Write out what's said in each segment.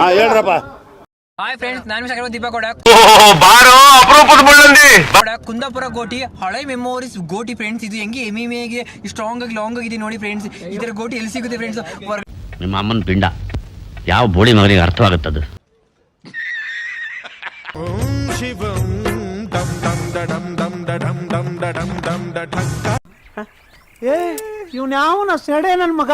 ಹಾ ಹೇಳ್ರಪ್ಪ. Hi friends ನಾನು ದೀಪ ಬಾರೋ ಅಪರೂಪದ ಮುಳ್ಳಂದಿ. ಕೂಡ ಕುಂದಾಪುರ ಗೋಟಿ ಹಳೆ ಮೆಮೋರೀಸ್ ಗೋಟಿ ಫ್ರೆಂಡ್ಸ್ ಇದು ಹೆಂಗೆ ಎಂ ಎಂ ಎಗೆ ಸ್ಟ್ರಾಂಗ್ ಆಗಿ ಲಾಂಗ್ ಆಗಿದೆ ನೋಡಿ ಫ್ರೆಂಡ್ಸ್ ಇದರ ಗೋಟಿ ಎಲ್ಲಿ ಸಿಗುತ್ತೆ ಫ್ರೆಂಡ್ಸ್ ನಿಮ್ಮ ಅಮ್ಮನ ಪಿಂಡ. ಯಾವ ಬೋಳಿ ಮಗನಿಗೆ ಅರ್ಥವಾಗುತ್ತದು ಇವನ್ ಯಾವನ ಸೆಡೆ ನನ್ ಮಗ?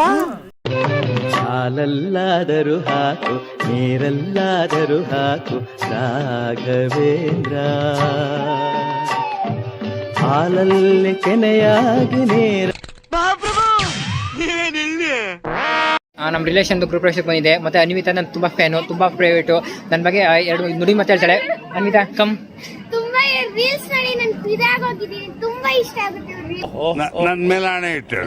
ಹಾಲಲ್ಲಾದರೂ ಹಾಕು ನೀರಲ್ಲಾದರೂ ಹಾಕು ರಾಘವೇಂದ್ರ. ಹಾಲಲ್ಲಿ ಕೆನೆಯಾಗಿ ನೀರ ನಮ್ಮ ರಿಲೇಷನ್ ಗ್ರೂಪ್ ಬಂದಿದೆ. ಮತ್ತೆ ಅನ್ವಿತಾ ನಾನು ತುಂಬಾ ಫ್ಯಾನು ತುಂಬಾ ಪ್ರೈವೇಟು ನನ್ನ ಬಗ್ಗೆ ಎರಡು ನುಡಿ ಮಾತಾಡ್ತಾಳೆ ಅನ್ವಿತಾ ಕಮ್ ತುಂಬಾ ರೀಲ್ಸ್ ನೋಡಿ ನಾನು ಇದಾಗೋಗಿದ್ದೀನಿ ತುಂಬಾ ಇಷ್ಟ ಆಗುತ್ತೆ ರೀಲ್ಸ್ ನನ್ ಮೇಲೆ ಹಣೆ ಇಟ್ಟು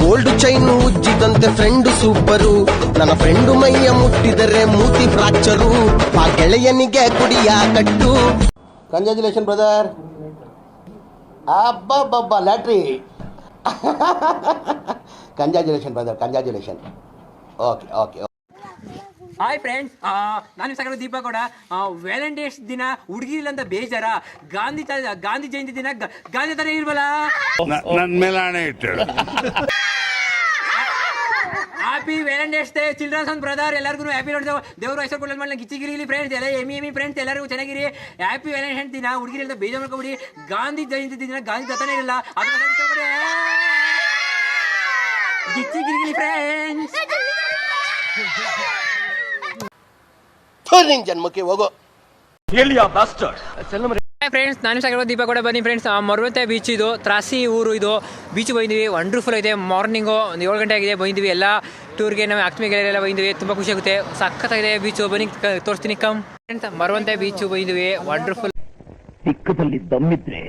ಗೋಲ್ಡ್ ಚೈನ್ ಉಜ್ಜಿದಂತೆ ಫ್ರೆಂಡ್ ಸೂಪರು. ನನ್ನ ಫ್ರೆಂಡು ಮೈಯ ಮುಟ್ಟಿದರೆ ಮೂತಿ ಫ್ರಾಕ್ಚರು. ಆ ಗೆಳೆಯನಿಗೆ ಕುಡಿಯ ಕಟ್ಟು. Congratulation brother ಅಬ್ಬಬ್ಬಬ್ಬ lottery congratulation brother congratulation okay okay hi friends ನಾನು ಸಾಗರ ದೀಪ ಕೂಡ ವ್ಯಾಲೆಂಟೈನ್ಸ್ ದಿನ ಹುಡುಗಿಲ್ಲ ಅಂತ ಬೇಜಾರ. ಗಾಂಧಿ ತ- ಗಾಂಧಿ ಜಯಂತಿ ದಿನ ಗ- ಗಾಂಧಿ ತರ ಇಲ್ವಲ್ಲ? ನನ್ ಮೇಲೆ ಹಣೆ ಇಟ್ಟು happy Valentine's day children's and brother ಎಲ್ಲರಿಗೂ ಹ್ಯಾಪಿ ನೋಡಿ ದೇವರು ಹೆಸರು ಕೊಡಲ್ ಮಾಡಿ ಗಿಚ್ಚಿಗಿರಿ ಫ್ರೆಂಡ್ಸ್ ಎಲ್ಲ ಎಮಿ ಎಮಿ ಫ್ರೆಂಡ್ಸ್ ಎಲ್ಲರಿಗೂ ಚೆನ್ನಾಗಿರಿ. ಹ್ಯಾಪಿ ವ್ಯಾಲೆಂಟೈನ್ಸ್ ದಿನ ಹುಡುಗಿರಿ ಅಂತ ಬೇಜಾರು ಮಾಡ್ಕೊಬಿಡಿ. ಗಾಂಧಿ ಜಯಂತಿ ದಿನ ಗಾಂಧಿ ಜೊತೆನೇ ಇರಲ್ಲ. ಅದು ಗಿಚ್ಚಿಗಿರಿ ಫ್ರೆಂಡ್ಸ್ ನಿನ್ ಜನ್ಮಕ್ಕೆ ಹೋಗೋ. ಫ್ರೆಂಡ್ಸ್ ನಾನು ಸಾಗಿರೋ ದೀಪ ಕೂಡ ಬನ್ನಿ ಫ್ರೆಂಡ್ಸ್ ಮರುವಂತೆ ಬೀಚ್ ಇದು ತ್ರಾಸಿ ಊರು ಇದು. ಬೀಚ್ ಬಂದಿವಿ ವಂಡರ್ಫುಲ್ ಐತೆ ಮಾರ್ನಿಂಗು ಒಂದು ಏಳು ಗಂಟೆ ಆಗಿದೆ ಬಂದಿವಿ ಎಲ್ಲ ಟೂರ್ಗೆ ನಾವು ಎಲ್ಲ ಬಂದಿವಿ ತುಂಬ ಖುಷಿ ಆಗುತ್ತೆ. ಸಖತ್ತಾಗಿದೆ ಬೀಚು ಬನ್ನಿ ತೋರಿಸ್ತೀನಿ ಕಮ್ ಫ್ರೆಂಡ್ಸ್ ಮರುವಂತೆ ಬೀಚು ಬಂದಿವಿ ವಂಡರ್ಫುಲ್ ಚಿಕ್ಕದಲ್ಲಿ ದಮ್ಮಿದ್ರೆ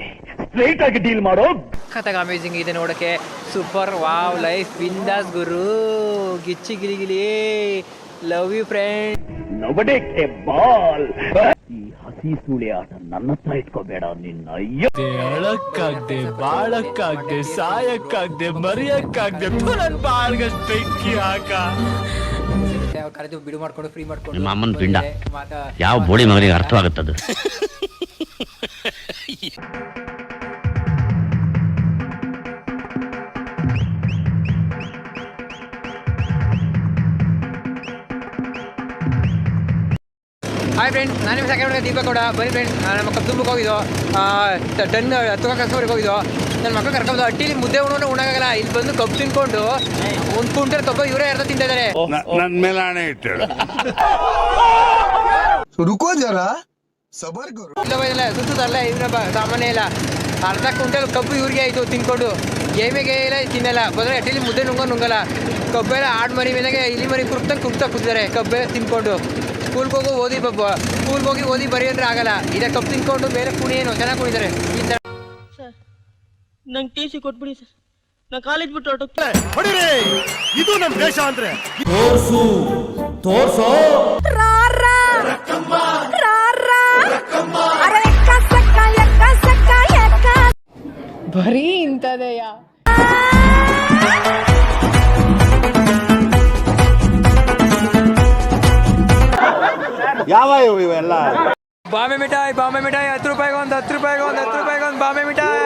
ಸ್ಟ್ರೈಟ್ ಆಗಿ ಡೀಲ್ ಮಾಡೋ ಸಖತ್ತಾಗಿ ಅಮೇಜಿಂಗ್ ಇದೆ ನೋಡಕ್ಕೆ ಸೂಪರ್ ವಾವ್ ಲೈಫ್ ಬಿಂದಾಸ್ ಗುರು. ಗಿಚ್ಚಿ ಗಿಲಿ ಗಿಲಿ. ಲವ್ ಯು ಫ್ರೆಂಡ್ ನೋಡಕ್ಕೆ ಬಾಲ್. ಈ ಹಸಿ ಸೂಳೆ ಆಟ ನನ್ನ ಹತ್ರ ಇಟ್ಕೋಬೇಡ ನಿನ್ನ ಅಯ್ಯೋ ಅಳಕ್ಕಾಗ್ದೆ ಬಾಳಕ್ಕಾಗ್ದೆ ಸಾಯಕ್ಕಾಗ್ದೆ ಮರಿಯಕ್ಕಾಗ್ದೆ ನನ್ ಬಾಳ್ಗಷ್ಟು ಬೆಂಕಿ ಹಾಕ ಕರೆದು ಬಿಡು ಮಾಡ್ಕೊಂಡು ಫ್ರೀ ಮಾಡ್ಕೊಂಡು. ನಿಮ್ಮ ಅಮ್ಮನ ಪಿಂಡ. ಮಾತಾ. ಯಾವ ಬೋಳಿ ಮಗನಿಗೆ ಅರ್ಥವಾಗುತ್ತದು? ಹಾಯ್ ಫ್ರೆಂಡ್ ನಾನು ನಿಮ್ಮ ಸೆಕೆಂಡ್ ದೀಪ ಕೂಡ ಬನ್ನಿ ಫ್ರೆಂಡ್ಸ್ ನಮ್ಮ ತುಂಬಕ್ಕೆ ಹೋಗಿದ್ದು ಟನ್ ಹತ್ತು ಕರ್ಸ್ಕೊಬರಿಗೆ ಹೋಗಿದ್ದು ನನ್ನ ಮಕ್ಕಳು ಕರ್ಕೊಂಡು ಅಟ್ಟಿಲಿ ಮುದ್ದೆ ಉಣ್ಣು ಉಣಗಲ್ಲ ಇಲ್ಲಿ ಬಂದು ಕಬ್ಬು ತಿನ್ಕೊಂಡು ಒಂದು ಕುಂಟಲ್ ಕಬ್ಬು ಇವರೇ ಎರಡು ತಿಂತಿದ್ದಾರೆ ಇದ್ದಾರೆ ನನ್ ಮೇಲೆ ಹಣೆ ಇಟ್ಟು ಇಲ್ಲ ಬೈದಲ್ಲ ಸುತ್ತದಲ್ಲ ಇವ್ರ ಸಾಮಾನ್ಯ ಇಲ್ಲ. ಅರ್ಧ ಕುಂಟಲ್ ಕಬ್ಬು ಇವ್ರಿಗೆ ಆಯ್ತು ತಿನ್ಕೊಂಡು. ಗೇಮಿಗೆ ಇಲ್ಲ ತಿನ್ನಲ್ಲ. ಬಂದ್ರೆ ಅಟ್ಟಿಲಿ ಮುದ್ದೆ ನುಂಗೋ ನುಂಗಲ್ಲ. ಕಬ್ಬೆಲ್ಲ ಆಡ್ ಮರಿ ಮೇಲೆ ಇಲ್ಲಿ ಮರಿ ಕುರ್ತಾ ಕುರ್ತಾ ಕೂತಿದ್ದಾರೆ ಕಬ್ಬೆ ತಿನ್ಕೊಂಡು. ಸ್ಕೂಲ್ಗೆ ಹೋಗೋ ಓದಿ ಬಬ್ಬ ಸ್ಕೂಲ್ಗೆ ಹೋಗಿ ಓದಿ ಬರೀ ಅಂದ್ರೆ ಆಗಲ್ಲ. ಇದೇ ಕಪ್ ತಿನ್ಕೊಂಡು ಬೇರೆ ಕುಣಿ ಏನು ಚೆನ್ನಾಗಿ ಕುಣಿತಾರೆ. ಈ ಥರ ನಂಗೆ ಟಿ ಸಿ ಕೊಟ್ಬಿಡಿ ಸರ್. ನಾ ಕಾಲೇಜ್ ಬಿಟ್ಟು ಹೊರಟೋಗ್ತೀನಿ ಇದು ನಮ್ಮ ದೇಶ ಅಂದ್ರೆ. ಬರೀ ಇಂಥದೆಯ? ಯಾವ ಇವು ಇವೆಲ್ಲ? ಬಾಂಬೆ ಮಿಠಾಯಿ ಬಾಂಬೆ ಮಿಠಾಯಿ ಹತ್ತು ರೂಪಾಯಿಗೆ ಒಂದು ಹತ್ತು ರೂಪಾಯಿಗೆ ಒಂದು ಹತ್ತು ರೂಪಾಯಿಗೆ ಒಂದು ಬಾಂಬೆ ಮಿಠಾಯಿ.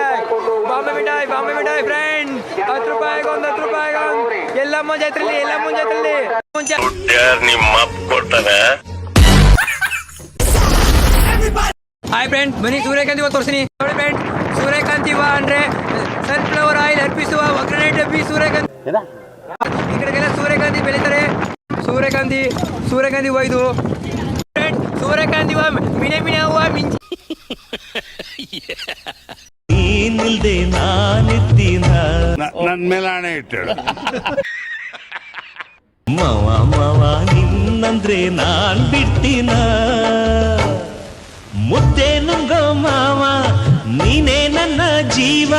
ಬಾಂಬೆ ಮಿಠಾಯಿ ಬಾಂಬೆ ಮಿಠಾಯಿ ಫ್ರೆಂಡ್ ಹತ್ತು ರೂಪಾಯಿಗೆ ಒಂದು ಹತ್ತು ರೂಪಾಯಿಗೆ ಒಂದು. ಎಲ್ಲಮ್ಮ ಎಲ್ಲ ಎಲ್ಲಮ್ಮ ಜಾತ್ರೆಲಿ ಮುಂಚೆ ನಿಮ್ಮ ಕೊಡ್ತಾನೆ ಹಾಯ್ ಫ್ರೆಂಡ್ ಬನ್ನಿ ಸೂರ್ಯಕಾಂತಿ ಇವಾಗ ತೋರಿಸ್ತೀನಿ. ನೋಡಿ ಫ್ರೆಂಡ್ ಸೂರ್ಯಕಾಂತಿ ವಾ ಅಂದ್ರೆ ಸನ್ಫ್ಲವರ್ ಆಯಿಲ್ ಅರ್ಪಿಸುವ ಒಗ್ಗರಣೆ ಡಬ್ಬಿ ಸೂರ್ಯಕಾಂತಿ. ಈ ಕಡೆಗೆಲ್ಲ ಸೂರ್ಯಕಾಂತಿ ಬೆಳೀತಾರೆ. ಸೂರ್ಯಕಾಂತಿ ಸೂರ್ಯಕಾಂತಿ ಹೂವು ಇದು ಫ್ರೆಂಡ್ ಸೂರ್ಯಕಾಂತಿ ಹೂವು ಮಿಣೆ ಮಿಣೆ ಹೂವು ಮಿಂಚಿ ನೀನಿಲ್ದೆ ನಾನಿದ್ದೀನ ನ- ನನ್ ಮೇಲೆ ಹಣೆ ಇಟ್ಟು ಮವ ಮವ ನಿನ್ನಂದ್ರೆ ನಾನ್ ಬಿಡ್ತೀನ ಮುದ್ದೆ ನುಂಗೋ ಮಾವ ನೀನೇ ನನ್ನ ಜೀವ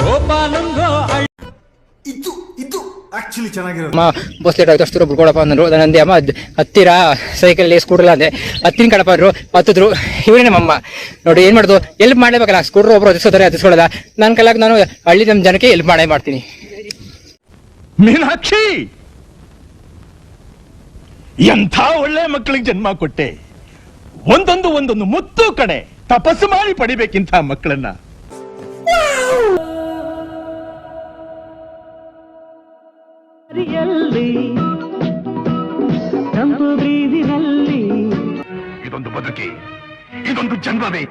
ಕೋಪ ನುಂಗೋ ಅಳ್ ಬಸ್ ಲೇಟ್ ಆಯ್ತು ಅಷ್ಟು ಬಿಡ್ಕೊಡಪ್ಪ ಅಂದರು. ನಂದಿ ಅಮ್ಮ ಹತ್ತಿರ ಸೈಕಲ್ ಸ್ಕೂಟರ್ ಅಂದೆ. ಹತ್ತಿನ ಕಡಪ ಅಂದ್ರು ಹತ್ತಿದ್ರು. ಇವರೇ ನಮ್ಮಮ್ಮ ನೋಡಿ ಏನ್ ಮಾಡೋದು? ಎಲ್ಪ್ ಮಾಡಬೇಕಲ್ಲ ಸ್ಕೂಟರ್ ಒಬ್ರು ಹತ್ತಿಸ್ಕೋತಾರೆ ಹತ್ತಿಸ್ಕೊಳ್ಳಲ್ಲ. ನನ್ನ ಕಲಾಗ ನಾನು ಹಳ್ಳಿ ನಮ್ಮ ಜನಕ್ಕೆ ಎಲ್ಪ್ ಮಾಡೇ ಮಾಡ್ತೀನಿ. ಮೀನಾಕ್ಷಿ! ಎಂಥ ಒಳ್ಳೆ ಮಕ್ಕಳಿಗೆ ಜನ್ಮ ಕೊಟ್ಟೆ? ಒಂದೊಂದು ಒಂದೊಂದು ಮುತ್ತು ಕಡೆ ತಪಸ್ಸು ಮಾಡಿ ಪಡಿಬೇಕಿಂತ ಮಕ್ಕಳನ್ನ ಇದೊಂದು ಬದುಕಿ ಇದೊಂದು ಜನ್ಮವೇ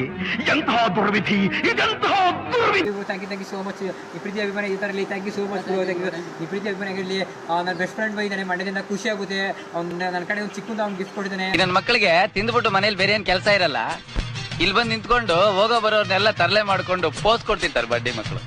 ಎಂತಹ ದುರ್ವಿಧಿ ಇದೆಂತಹ ದುರ್ವಿಧಿ. Thank you thank you so much ಈ ಪ್ರೀತಿ ಅಭಿಮಾನ ಈ ಥರ ಇರಲಿ thank you so much thank you ಈ ಪ್ರೀತಿ ಅಭಿಮಾನ ಇರಲಿ ನನ್ನ ಬೆಸ್ಟ್ ಫ್ರೆಂಡ್ ಬೈದಾನೆ ಮಂಡ್ಯದಿಂದ ಖುಷಿ ಆಗುತ್ತೆ. ಅವ್ನು ನನ್ನ ಕಡೆ ಒಂದು ಚಿಕ್ಕಂದ ಅವ್ನು ಗಿಫ್ಟ್ ಕೊಟ್ಟಿದ್ದಾನೆ. ನನ್ನ ಮಕ್ಕಳಿಗೆ ತಿಂದ್ಬಿಟ್ಟು ಮನೇಲಿ ಬೇರೆ ಏನ್ ಕೆಲಸ ಇರಲ್ಲ. ಇಲ್ಲಿ ಬಂದು ನಿಂತ್ಕೊಂಡು ಹೋಗೋ ಬರೋರ್ನೆಲ್ಲ ತರಲೆ ಮಾಡ್ಕೊಂಡು ಪೋಸ್ ಕೊಡ್ತಿರ್ತಾರೆ ಬಡ್ಡಿ ಮಕ್ಕಳು